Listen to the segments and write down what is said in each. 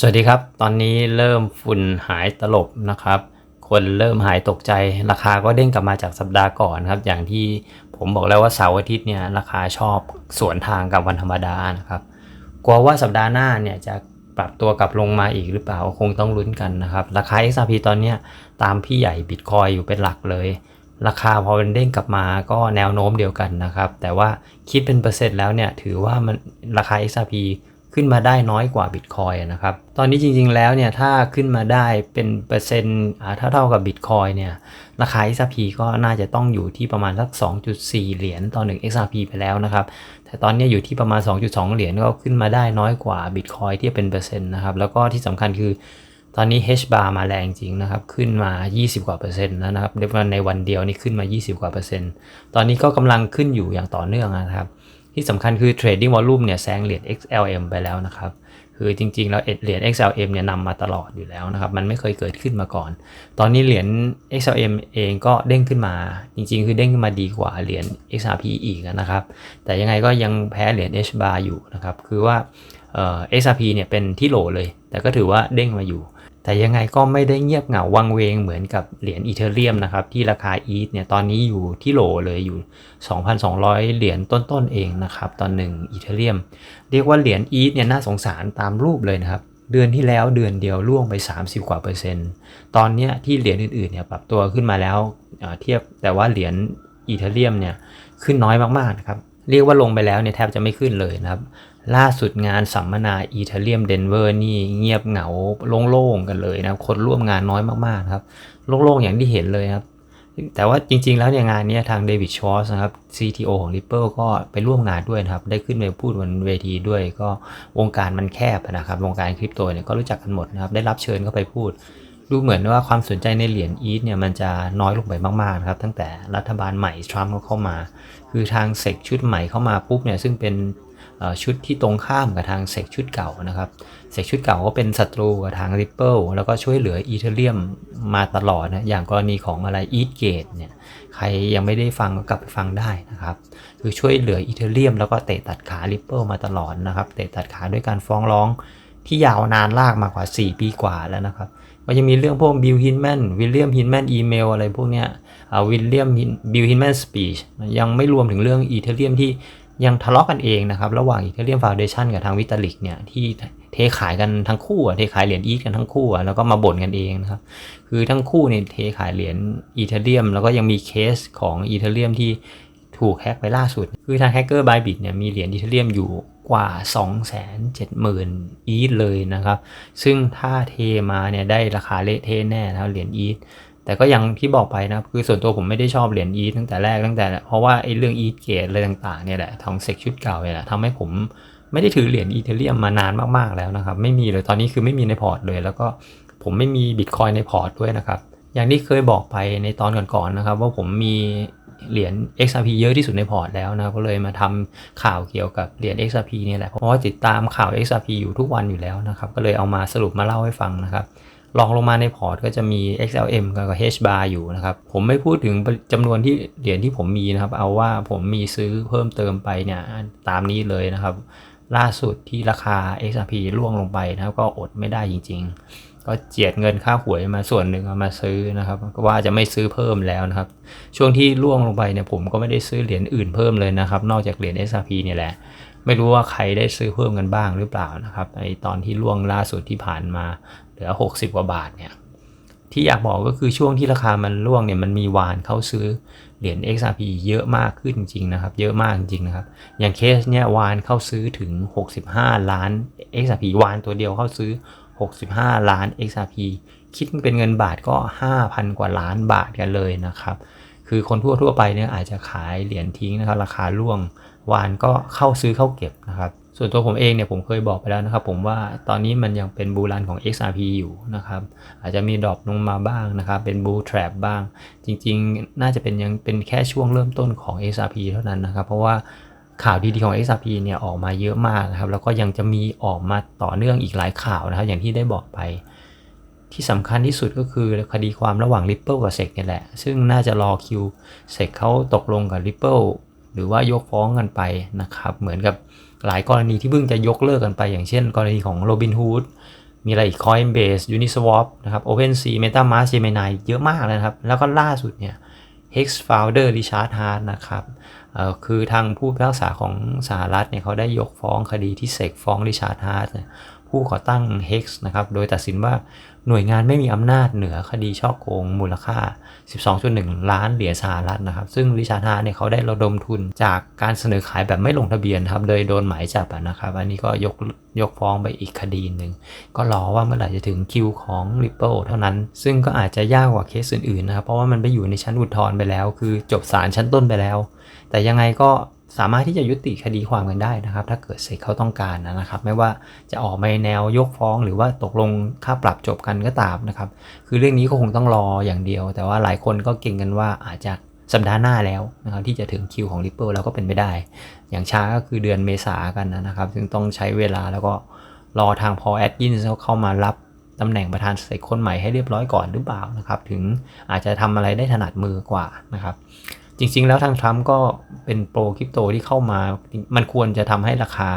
สวัสดีครับ ตอนนี้เริ่มฝุ่นหายตลบนะครับ คนเริ่มหายตกใจ ราคาก็เด้งกลับมาจากสัปดาห์ก่อนครับ อย่างที่ผมบอกแล้วว่าเสาร์อาทิตย์เนี่ยราคาชอบสวนทางกับวันธรรมดานะครับ กลัวว่าสัปดาห์หน้าเนี่ยจะปรับตัวกลับลงมาอีกหรือเปล่าคงต้องลุ้นกันนะครับ ราคา XRP ตอนนี้ตามพี่ใหญ่บิตคอยอยู่เป็นหลักเลย ราคาพอมันเด้งกลับมาก็แนวโน้มเดียวกันนะครับ แต่ว่าคิดเป็นเปอร์เซ็นต์แล้วเนี่ยถือว่ามันราคา XRP ขึ้นมาได้น้อยกว่าบิตคอยนะครับ ตอนนี้จริงๆแล้วเนี่ยถ้าขึ้นมาได้เป็นเปอร์เซ็นต์เท่าเท่ากับบิตคอยเนี่ยราคา XRP ก็น่าจะต้องอยู่ที่ประมาณสัก 2.4 เหรียญต่อ 1 XRP ไปแล้วนะครับ แต่ตอนนี้อยู่ที่ประมาณ 2.2 เหรียญก็ขึ้นมาได้น้อยกว่าบิตคอยที่เป็นเปอร์เซ็นต์นะครับ แล้วก็ที่สำคัญคือตอนนี้ H bar มาแรงจริงนะครับ ขึ้นมา 20 กว่าเปอร์เซ็นต์แล้วนะครับในวันเดียวนี่ขึ้นมา 20 กว่าเปอร์เซ็นต์ตอนนี้ก็กำลังขึ้นอยู่อย่างต่อเนื่องนะครับ ที่สำคัญคือ trading volume เนี่ยแซงเหรียญ XLM ไปแล้วนะครับ คือจริงๆแล้วเหรียญ XLM เนี่ยนำมาตลอดอยู่แล้วนะครับ มันไม่เคยเกิดขึ้นมาก่อน ตอนนี้เหรียญ XLM เองก็เด้งขึ้นมา จริงๆ คือเด้งขึ้นมาดีกว่าเหรียญ XRP อีกนะครับ แต่ยังไงก็ยังแพ้เหรียญ H bar อยู่นะครับ คือว่า XRP เนี่ยเป็นที่โหลเลย แต่ก็ถือว่าเด้งมาอยู่ แต่ยังไงก็ไม่ได้เงียบเหงาวังเวงเหมือนกับเหรียญอีเทเรียมนะครับ ที่ราคาอีทเนี่ยตอนนี้อยู่ที่โหลเลยอยู่ 2,200 เหรียญต้นๆเองนะครับตอนหนึ่งอีเทเรียม เรียกว่าเหรียญอีทเนี่ยน่าสงสารตามรูปเลยนะครับ เดือนที่แล้วเดือนเดียวล่วงไป 30 กว่าเปอร์เซ็นต์ ตอนนี้ที่เหรียญอื่นๆเนี่ยปรับตัวขึ้นมาแล้วเทียบแต่ว่าเหรียญอีเทเรียมเนี่ยขึ้นน้อยมากๆนะครับเรียกว่าลงไปแล้วเนี่ยแทบจะไม่ขึ้นเลยนะครับ ล่าสุดงานสัมมนาอีเทเรียมเดนเวอร์นี่เงียบเหงาโล่งๆกันเลยนะครับคนร่วมงานน้อยมากๆครับโล่งๆอย่างที่เห็นเลยครับ แต่ว่าจริงๆแล้วเนี่ยงานนี้ทางเดวิดชอสนะครับ CTO ของ Ripple ก็ไปร่วมงานด้วยนะครับ ได้ขึ้นไปพูดบนเวทีด้วยก็วงการมันแคบนะครับ วงการคริปโตเนี่ยก็รู้จักกันหมดนะครับ ได้รับเชิญเข้าไปพูด ดูเหมือนว่าความสนใจในเหรียญอีทเนี่ยมันจะน้อยลงไปมากๆนะครับ ตั้งแต่รัฐบาลใหม่ทรัมป์เข้ามา คือทางเซกชุดใหม่เข้ามาปุ๊บเนี่ยซึ่งเป็น ชุดที่ตรงข้ามกับทางเซกชุดเก่านะครับเซกชุดเก่าก็เป็นศัตรูกับทาง Ripple แล้วก็ช่วยเหลืออีเทเรียมมาตลอดนะอย่างกรณีของอะไร e a t h g a t e เนี่ยใครยังไม่ได้ฟังก็กลับไปฟังได้นะครับคือช่วยเหลืออีเทเรียมแล้วก็เตะตัดขา Ripple มาตลอดนะครับเตะตัดขาด้วยการฟ้องร้องที่ยาวนานลากมากว่า 4 ปีกว่าแล้วนะครับก็ยังมีเรื่องพวกบิลฮินแมนวิลเลียมฮินแมนอีเมลอะไรพวกเนี้ยวิลเลียมบิลฮินแมนสปีชยังไม่รวมถึงเรื่องอีเทเรียมที่ ยังทะเลาะกันเองนะครับ ระหว่างอีเทเรียมฟาวเดชันกับทางวิตาลิกเนี่ยที่เทขายกันทั้งคู่อะเทขายเหรียญอีทกันทั้งคู่อะแล้วก็มาบ่นกันเองนะครับ คือทั้งคู่เนี่ยเทขายเหรียญอีเทเรียม แล้วก็ยังมีเคสของอีเทเรียมที่ถูกแฮกไปล่าสุด คือทางแฮกเกอร์บายบิตเนี่ยมีเหรียญอีเทเรียมอยู่กว่า 270,000 อีทเลยนะครับ ซึ่งถ้าเทมาเนี่ยได้ราคาเละเทแน่นะครับเหรียญอีท แต่ก็ยังที่บอกไปนะคือส่วนตัวผมไม่ได้ชอบเหรียญอีทตั้งแต่แรกตั้งแต่ เพราะว่าไอ้เรื่องอีทเกตอะไรต่างๆเนี่ยแหละทองเซ็กชุดเก่าเนี่ยแหละทำให้ผมไม่ได้ถือเหรียญอีเทเรียมมานานมากๆแล้วนะครับ ไม่มีเลยตอนนี้คือไม่มีในพอร์ตเลย แล้วก็ผมไม่มีบิตคอยในพอร์ตด้วยนะครับ อย่างที่เคยบอกไปในตอนก่อนๆนะครับ ว่าผมมีเหรียญ XRP เยอะที่สุดในพอร์ตแล้วนะก็เลยมาทำข่าวเกี่ยวกับเหรียญ XRP เนี่ยแหละเพราะว่าติดตามข่าว XRP อยู่ทุกวันอยู่แล้วนะครับ ก็เลยเอามาสรุปมาเล่าให้ฟังนะครับ ลองลงมาในพอร์ตก็จะมี XLM กับ H bar อยู่นะครับ ผมไม่พูดถึงจำนวนที่เหรียญที่ผมมีนะครับ เอาว่าผมมีซื้อเพิ่มเติมไปเนี่ยตามนี้เลยนะครับ ล่าสุดที่ราคา XRP ร่วงลงไปนะครับ ก็อดไม่ได้จริง ๆ ก็เจียดเงินค่าหวยมาส่วนหนึ่งเอามาซื้อนะครับก็ว่าจะไม่ซื้อเพิ่มแล้วนะครับ ช่วงที่ร่วงลงไปเนี่ยผมก็ไม่ได้ซื้อเหรียญอื่นเพิ่มเลยนะครับ นอกจากเหรียญ XRP เนี่ยแหละไม่รู้ว่าใครได้ซื้อเพิ่มกันบ้างหรือเปล่านะครับในตอนที่ล่วงล่าสุดที่ผ่านมา เหลือ 60 กว่าบาทเนี่ยที่อยากบอกก็คือช่วงที่ราคามันร่วงเนี่ยมันมีวานเข้าซื้อเหรียญ XRP เยอะมากขึ้นจริงนะครับ เยอะมากจริงนะครับ อย่างเคสเนี่ยวานเข้าซื้อถึง 65 ล้าน XRP วานตัวเดียวเข้าซื้อ 65 ล้าน XRP คิดเป็นเงินบาทก็ 5,000 กว่าล้านบาทกันเลยนะครับ คือคนทั่วทั่วไปเนี่ยอาจจะขายเหรียญทิ้งนะครับ ราคาร่วงวานก็เข้าซื้อเข้าเก็บนะครับ ส่วนตัวผมเองเนี่ยผมเคยบอกไปแล้วนะครับ ผมว่าตอนนี้มันยังเป็นบูรันของ XRP อยู่นะครับ อาจจะมีดรอปลงมาบ้างนะครับ เป็นบูทรับ้าง จริงๆ น่าจะเป็นยังเป็นแค่ช่วงเริ่มต้นของ XRP เท่านั้นนะครับ เพราะว่าข่าวดีๆของ XRP เนี่ยออกมาเยอะมากนะครับ แล้วก็ยังจะมีออกมาต่อเนื่องอีกหลายข่าวนะครับ อย่างที่ได้บอกไป ที่สำคัญที่สุดก็คือคดีความระหว่าง Ripple กับ SEC นี่แหละ ซึ่งน่าจะรอคิว SEC เขาตกลงกับ Ripple หรือว่ายกฟ้องกันไปนะครับ เหมือนกับ หลายกรณีที่เพิ่งจะยกเลิกกันไป อย่างเช่น กรณีของโรบินฮูดมีอะไรอีก Coinbase Uniswap นะครับ OpenSea MetaMask Gemini เยอะมากเลยนะครับ แล้วก็ล่าสุดเนี่ย Hex Founder Richard Hart นะครับคือทางผู้พิพากษาของสหรัฐเนี่ยเขาได้ยกฟ้องคดีที่เสกฟ้อง Richard Hart ผู้ก่อตั้ง Hex นะครับ โดยตัดสินว่า หน่วยงานไม่มีอำนาจเหนือคดีช่อโกงมูลค่า 12.1 ล้านเหรียญสหรัฐนะครับ ซึ่งริชาร์ดฮาร์เนี่ยเขาได้ระดมทุนจากการเสนอขายแบบไม่ลงทะเบียนครับเลยโดนหมายจับนะครับ อันนี้ก็ยกยกฟ้องไปอีกคดีหนึ่ง ก็รอว่าเมื่อไหร่จะถึงคิวของ Ripple เท่านั้น ซึ่งก็อาจจะยากกว่าเคสอื่นๆนะครับ เพราะว่ามันไปอยู่ในชั้นอุทธรณ์ไปแล้ว คือจบศาลชั้นต้นไปแล้ว แต่ยังไงก็ สามารถที่จะยุติคดีความกันได้นะครับ ถ้าเกิดเสกเขาต้องการนะครับ ไม่ว่าจะออกมาในแนวยกฟ้อง หรือว่าตกลงค่าปรับจบกันก็ตามนะครับ คือเรื่องนี้ก็คงต้องรออย่างเดียว แต่ว่าหลายคนก็เก่งกันว่าอาจจะสัปดาห์หน้าแล้วนะครับที่จะถึงคิวของ Ripple แล้วก็เป็นไปได้ อย่างช้าก็คือเดือนเมษากันนะครับ ซึ่งต้องใช้เวลาแล้วก็รอทางพอแอดยินเข้ามารับตำแหน่งประธานเสกคนใหม่ให้เรียบร้อยก่อนหรือเปล่านะครับ ถึงอาจจะทำอะไรได้ถนัดมือกว่านะครับ จริง ๆ แล้วทางทรัมป์ก็เป็นโปรคริปโตที่เข้ามา มันควรจะทำให้ราคา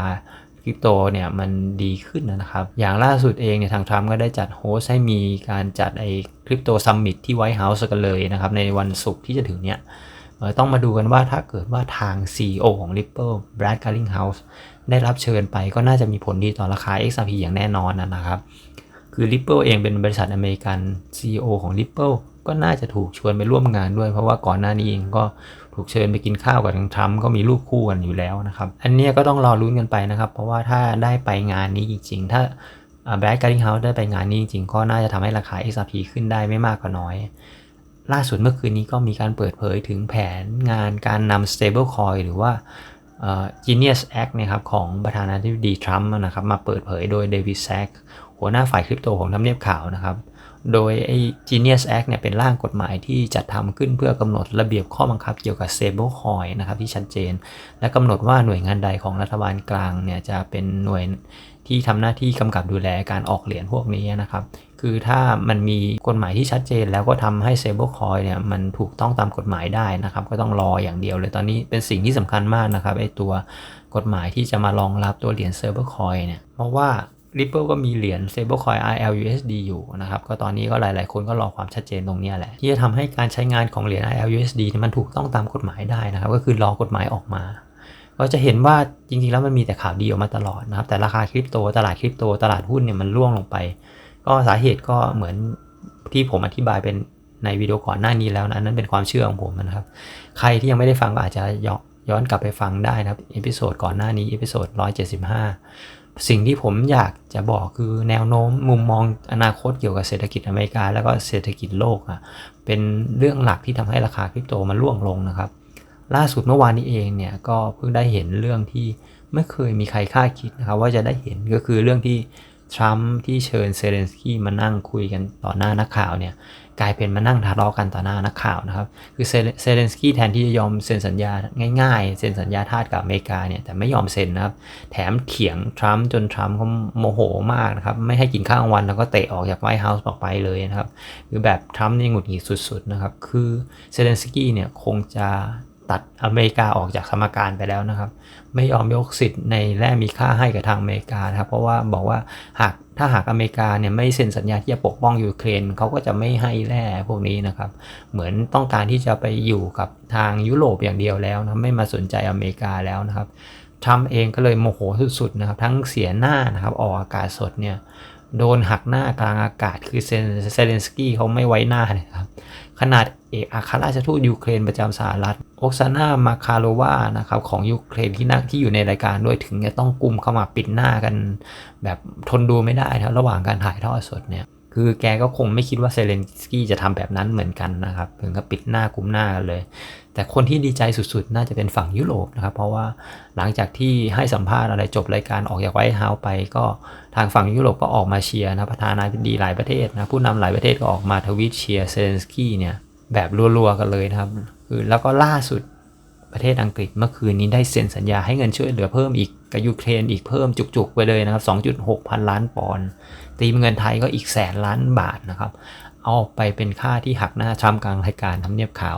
คริปโตเนี่ยมันดีขึ้นนะครับ อย่างล่าสุดเองเนี่ยทางทรัมป์ก็ได้จัดโฮสให้มีการจัดไอ้คริปโตซัมมิตที่ไวท์เฮาส์กันเลยนะครับ ในวันศุกร์ที่จะถึงเนี่ยต้องมาดูกันว่าถ้าเกิดว่าทาง CEO ของ Ripple Brad Garlinghouse ได้รับเชิญไปก็น่าจะมีผลดีต่อราคา XRP อย่างแน่นอนนะครับ คือ Ripple เองเป็นบริษัทอเมริกัน CEO ของ Ripple ก็น่าจะถูกชวนไปร่วมงานด้วย เพราะว่าก่อนหน้านี้เองก็ถูกเชิญไปกินข้าวกับทางทรัมป์ก็มีรูปคู่กันอยู่แล้วนะครับ อันนี้ก็ต้องรอรุ้นกันไปนะครับ เพราะว่าถ้าได้ไปงานนี้จริง ๆ ถ้าแบรดการ์ดิงเฮาส์ได้ไปงานนี้จริงๆ ก็น่าจะทำให้ราคา XRP ขึ้นได้ไม่มากก็น้อย ล่าสุดเมื่อคืนนี้ก็มีการเปิดเผยถึงแผนงานการนำ stablecoin หรือว่า Genius Act นะครับของประธานาธิบดีทรัมป์นะครับมาเปิดเผยโดยเดวิดแซกหัวหน้าฝ่ายคริปโตของทำเนียบขาวนะครับ โดยไอ้ Genius Act เนี่ยเป็นร่างกฎหมายที่จัดทำขึ้นเพื่อกำหนดระเบียบข้อบังคับเกี่ยวกับ stablecoin นะครับที่ชัดเจน และกำหนดว่าหน่วยงานใดของรัฐบาลกลางเนี่ยจะเป็นหน่วยที่ทำหน้าที่กำกับดูแลการออกเหรียญพวกนี้นะครับ คือถ้ามันมีกฎหมายที่ชัดเจนแล้วก็ทำให้ stablecoin เนี่ยมันถูกต้องตามกฎหมายได้นะครับ ก็ต้องรออย่างเดียวเลยตอนนี้เป็นสิ่งที่สำคัญมากนะครับไอ้ตัวกฎหมายที่จะมารองรับตัวเหรียญ stablecoin เนี่ยเพราะว่า Ripple ก็มีเหรียญ stablecoin RLUSD อยู่นะครับ ก็ตอนนี้ก็หลาย ๆ คนก็รอความชัดเจนตรงนี้แหละ ที่จะทำให้การใช้งานของเหรียญ RLUSD มันถูกต้องตามกฎหมายได้นะครับ ก็คือรอกฎหมายออกมา ก็จะเห็นว่าจริง ๆ แล้วมันมีแต่ข่าวดีออกมาตลอดนะครับ แต่ราคาคริปโตตลาดคริปโตตลาดหุ้นเนี่ยมันร่วงลงไป ก็สาเหตุก็เหมือนที่ผมอธิบายเป็นในวิดีโอก่อนหน้านี้แล้วนะนั่นเป็นความเชื่อของผมนะครับ ใครที่ยังไม่ได้ฟังก็อาจจะย้อนกลับไปฟังได้นะครับเอพิโซดก่อนหน้านี้เอพิโซด175 สิ่งที่ผมอยากจะบอกคือแนวโน้มมุมมองอนาคตเกี่ยวกับเศรษฐกิจอเมริกา แล้วก็เศรษฐกิจโลกอะเป็นเรื่องหลักที่ทำให้ราคาคริปโตมันร่วงลงนะครับ ล่าสุดเมื่อวานนี้เองเนี่ยก็เพิ่งได้เห็นเรื่องที่ไม่เคยมีใครคาดคิดนะครับว่าจะได้เห็นก็คือเรื่องที่ทรัมป์ที่เชิญเซเลนสกี้มานั่งคุยกันต่อหน้านักข่าวเนี่ย กลายเป็นมานั่งทะเลาะกันต่อหน้านักข่าวนะครับ คือเซเลนสกี้แทนที่จะยอมเซ็นสัญญาง่ายๆ เซ็นสัญญาทาสกับอเมริกาเนี่ยแต่ไม่ยอมเซ็นนะครับ แถมเถียงทรัมป์จนทรัมป์เขาโมโหมากนะครับ ไม่ให้กินข้าวกลางวันแล้วก็เตะออกจากไวท์เฮาส์ออกไปเลยนะครับ คือแบบทรัมป์นี่หงุดหงิดสุดๆนะครับ คือเซเลนสกี้เนี่ยคงจะ ตัดอเมริกาออกจากสมการไปแล้วนะครับ ไม่ยอมยกสิทธิ์ในแร่มีค่าให้กับทางอเมริกานะครับเพราะว่าบอกว่าหากถ้าหากอเมริกาเนี่ยไม่เซ็นสัญญาที่จะปกป้องยูเครนเขาก็จะไม่ให้แร่พวกนี้นะครับ เหมือนต้องการที่จะไปอยู่กับทางยุโรปอย่างเดียวแล้วนะไม่มาสนใจอเมริกาแล้วนะครับทรัมป์เองก็เลยโมโหสุดๆนะครับ ทั้งเสียหน้านะครับออกอากาศสดเนี่ยโดนหักหน้ากลางอากาศคือเซเลนสกี้เขาไม่ไว้หน้าเลยครับ ขนาดเอกอัครราชทูตยูเครนประจำสหรัฐโอกซานามาคาโลวานะครับของยูเครนที่นั่งที่อยู่ในรายการด้วยถึงจะต้องกุมเข้ามาปิดหน้ากัน แบบทนดูไม่ได้นะระหว่างการถ่ายทอดสดเนี่ย คือแกก็คงไม่คิดว่าเซเลนสกี้จะทำแบบนั้นเหมือนกันนะครับ ถึงกับปิดหน้ากุมหน้ากันเลย แต่คนที่ดีใจสุดๆ น่าจะเป็นฝั่งยุโรปนะครับ เพราะว่าหลังจากที่ให้สัมภาษณ์อะไรจบรายการออกจากไวท์เฮาส์ไป ก็ทางฝั่งยุโรปก็ออกมาเชียร์นะประธานาธิบดีหลายประเทศนะผู้นำหลายประเทศก็ออกมาทวีตเชียร์เซเลนสกี้เนี่ยแบบรัวๆกันเลยนะครับคือแล้วก็ล่าสุด ประเทศอังกฤษเมื่อคืนนี้ได้เซ็นสัญญาให้เงินช่วยเหลือเพิ่มอีกกับยูเครนอีกเพิ่มจุกๆ ไปเลยนะครับ 2.6 พันล้านปอนด์ตีเป็นเงินไทยก็อีกแสนล้านบาทนะครับเอาไปเป็นค่าที่หักหน้าทรัมป์กลางรายการทำเนียบขาว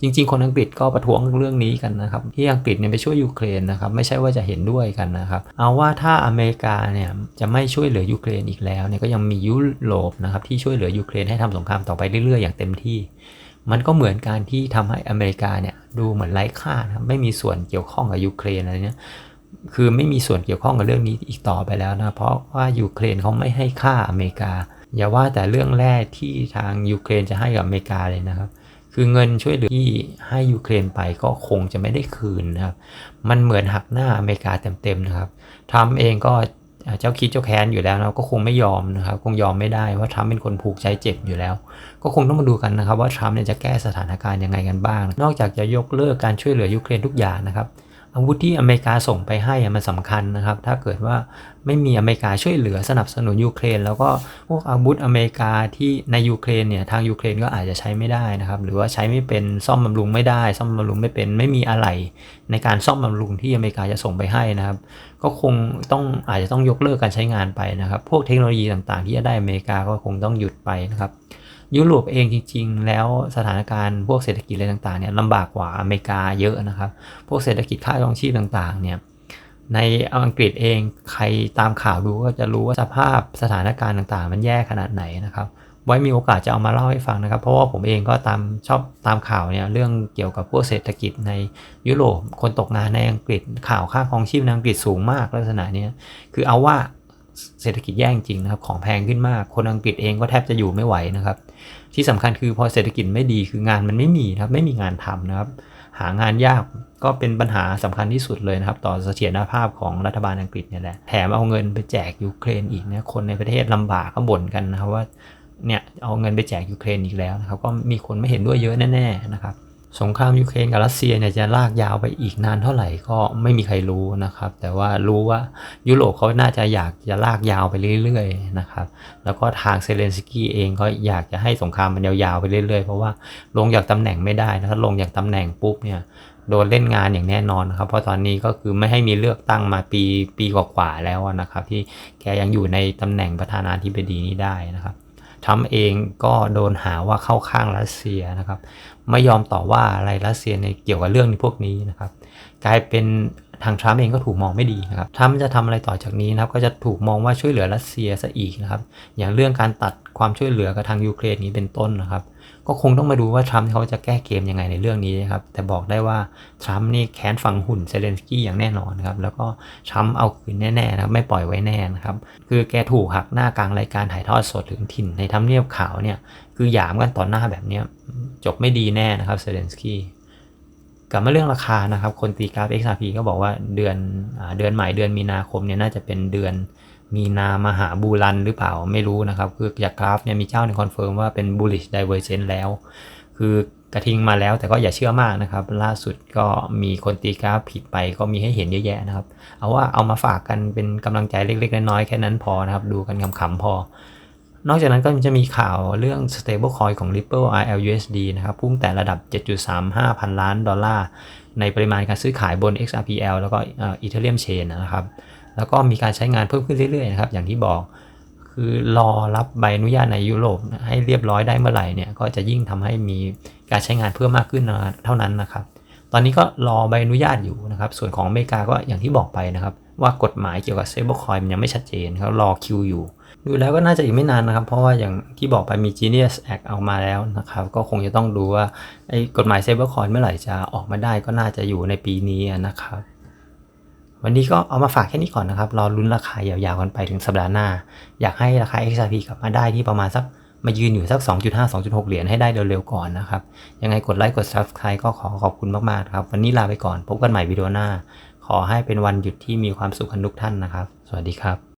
จริง ๆ คนอังกฤษก็ประท้วงเรื่องนี้กันนะครับ ที่อังกฤษเนี่ยไปช่วยยูเครนนะครับ ไม่ใช่ว่าจะเห็นด้วยกันนะครับ เอาว่าถ้าอเมริกาเนี่ยจะไม่ช่วยเหลือยูเครนอีกแล้วเนี่ยก็ยังมียุโรปนะครับที่ช่วยเหลือยูเครนให้ทำสงครามต่อไปเรื่อยๆอย่างเต็มที่ มันก็เหมือนการที่ทำให้อเมริกาเนี่ยดูเหมือนไร้ค่านะครับไม่มีส่วนเกี่ยวข้องกับยูเครนอะไรเนี่ยคือไม่มีส่วนเกี่ยวข้องกับเรื่องนี้อีกต่อไปแล้วนะ เพราะว่ายูเครนเขาไม่ให้ค่าอเมริกา อย่าว่าแต่เรื่องแรกที่ทางยูเครนจะให้กับอเมริกาเลยนะครับ คือเงินช่วยเหลือที่ให้ยูเครนไปก็คงจะไม่ได้คืนนะครับ มันเหมือนหักหน้าอเมริกาเต็มๆนะครับทรัมป์เองก็ เจ้าคิดเจ้าแค้นอยู่แล้วนะก็คงไม่ยอมนะครับ คงยอมไม่ได้เพราะทรัมป์เป็นคนผูกใจเจ็บอยู่แล้ว ก็คงต้องมาดูกันนะครับว่าทรัมป์เนี่ยจะแก้สถานการณ์ยังไงกันบ้าง นอกจากจะยกเลิกการช่วยเหลือยูเครนทุกอย่างนะครับ อาวุธที่อเมริกาส่งไปให้มันสำคัญนะครับ ถ้าเกิดว่าไม่มีอเมริกาช่วยเหลือสนับสนุนยูเครน แล้วก็พวกอาวุธอเมริกาที่ในยูเครนเนี่ยทางยูเครนก็อาจจะใช้ไม่ได้นะครับ หรือว่าใช้ไม่เป็นซ่อมบำรุงไม่ได้ ซ่อมบำรุงไม่เป็นไม่มีอะไรในการซ่อมบำรุงที่อเมริกาจะส่งไปให้นะครับ ก็คงต้องอาจจะต้องยกเลิกการใช้งานไปนะครับ พวกเทคโนโลยีต่างๆ ที่จะได้อเมริกาก็คงต้องหยุดไปนะครับ ยุโรปเองจริง ๆ แล้วสถานการณ์พวกเศรษฐกิจอะไรต่างๆเนี่ยลำบากกว่าอเมริกาเยอะนะครับ พวกเศรษฐกิจค่าครองชีพต่างๆเนี่ยในอังกฤษเองใครตามข่าวดูก็จะรู้ว่าสภาพสถานการณ์ต่างๆ มันแย่ขนาดไหนนะครับ ไว้มีโอกาสจะเอามาเล่าให้ฟังนะครับ เพราะว่าผมเองก็ตามชอบตามข่าวเนี่ยเรื่องเกี่ยวกับพวกเศรษฐกิจในยุโรปคนตกงานในอังกฤษข่าวค่าครองชีพในอังกฤษสูงมากลักษณะนี้คือเอาว่า เศรษฐกิจแย่จริงนะครับ ของแพงขึ้นมาก คนอังกฤษเองก็แทบจะอยู่ไม่ไหวนะครับ ที่สำคัญคือพอเศรษฐกิจไม่ดีคืองานมันไม่มีนะครับ ไม่มีงานทำนะครับ หางานยากก็เป็นปัญหาสำคัญที่สุดเลยนะครับ ต่อเสถียรภาพของรัฐบาลอังกฤษเนี่ยแหละ แถมเอาเงินไปแจกยูเครนอีกนะคนในประเทศลำบากก็บ่นกันนะครับว่าเนี่ยเอาเงินไปแจกยูเครนอีกแล้วนะครับ ก็มีคนไม่เห็นด้วยเยอะแน่ๆนะครับ สงครามยูเครนกับรัสเซียเนี่ยจะลากยาวไปอีกนานเท่าไหร่ก็ไม่มีใครรู้นะครับ แต่ว่ารู้ว่ายุโรปเขาน่าจะอยากจะลากยาวไปเรื่อยๆนะครับ แล้วก็ทางเซเลนสกี้เองก็อยากจะให้สงครามมันยาวๆไปเรื่อยๆ เพราะว่าลงจากตำแหน่งไม่ได้ถ้าลงจากตำแหน่งปุ๊บเนี่ยโดนเล่นงานอย่างแน่นอนนะครับ เพราะตอนนี้ก็คือไม่ให้มีเลือกตั้งมาปีปีกว่าๆแล้วนะครับ ที่แกยังอยู่ในตำแหน่งประธานาธิบดีนี้ได้นะครับทรัมป์เองก็โดนหาว่าเข้าข้างรัสเซียนะครับ ไม่ยอมต่อว่าอะไรรัสเซียในเกี่ยวกับเรื่องพวกนี้นะครับ กลายเป็น ทางทรัมป์เองก็ถูกมองไม่ดีนะครับทรัมป์จะทำอะไรต่อจากนี้นะครับก็จะถูกมองว่าช่วยเหลือรัสเซียซะอีกนะครับอย่างเรื่องการตัดความช่วยเหลือกับทางยูเครนนี้เป็นต้นนะครับก็คงต้องมาดูว่าทรัมป์เขาจะแก้เกมยังไงในเรื่องนี้นะครับแต่บอกได้ว่าทรัมป์นี่แค้นฝังหุ่นเซเลนสกี้อย่างแน่นอนครับแล้วก็ทรัมป์เอาคืนแน่ๆนะครับไม่ปล่อยไว้แน่นะครับคือแกถูกหักหน้ากลางรายการถ่ายทอดสดถึงถิ่นในทำเนียบขาวเนี่ยคือหยามกันต่อหน้าแบบเนี้ยจบไม่ดีแน่นะครับเซเลนสกี้ กลับมาเรื่องราคานะครับ คนตีกราฟ XRP ก็บอกว่าเดือนเดือนใหม่เดือนมีนาคมเนี่ยน่าจะเป็นเดือนมีนามหาบูรันหรือเปล่าไม่รู้นะครับ คือจากกราฟเนี่ยมีเจ้าหนึ่งคอนเฟิร์มว่าเป็น bullish divergence แล้ว คือกระทิงมาแล้วแต่ก็อย่าเชื่อมากนะครับ ล่าสุดก็มีคนตีกราฟผิดไปก็มีให้เห็นเยอะแยะนะครับ เอาว่าเอามาฝากกันเป็นกำลังใจเล็กๆน้อยๆแค่นั้นพอนะครับ ดูกันขำๆพอ นอกจากนั้นก็จะมีข่าวเรื่อง stable coin ของ Ripple RLUSD นะครับ พุ่งแต่ระดับ 7.35 พันล้านดอลลาร์ ในปริมาณการซื้อขายบน XRPL แล้วก็ Ethereum Chain นะครับ แล้วก็มีการใช้งานเพิ่มขึ้นเรื่อยๆนะครับ อย่างที่บอก คือรอรับใบอนุญาตในยุโรปให้เรียบร้อยได้เมื่อไหร่เนี่ย ก็จะยิ่งทำให้มีการใช้งานเพิ่มมากขึ้นเท่านั้นนะครับ ตอนนี้ก็รอใบอนุญาตอยู่นะครับ ส่วนของอเมริกาก็อย่างที่บอกไปนะครับ ว่ากฎหมายเกี่ยวกับ stablecoin มันยังไม่ชัดเจนเขารอคิวอยู่ ดูแล้วก็น่าจะอีกไม่นานนะครับ เพราะว่าอย่างที่บอกไปมี Genius Act ออกมาแล้วนะครับ ก็คงจะต้องดูว่าไอ้กฎหมาย stablecoin เมื่อไหร่จะออกมาได้ก็น่าจะอยู่ในปีนี้นะครับ วันนี้ก็เอามาฝากแค่นี้ก่อนนะครับ รอลุ้นราคายาวๆกันไปถึงสัปดาห์หน้า อยากให้ราคา XRP กลับมาได้ที่ประมาณสักมายืนอยู่สัก 2.5 2.6 เหรียญให้ได้เร็วๆก่อนนะครับ ยังไงกดไลค์กด Subscribe ก็ขอขอบคุณมากๆครับ วันนี้ลาไปก่อน พบกันใหม่วิดีโอหน้า ขอให้เป็นวันหยุดที่มีความสุขกันทุกท่านนะครับ สวัสดีครับ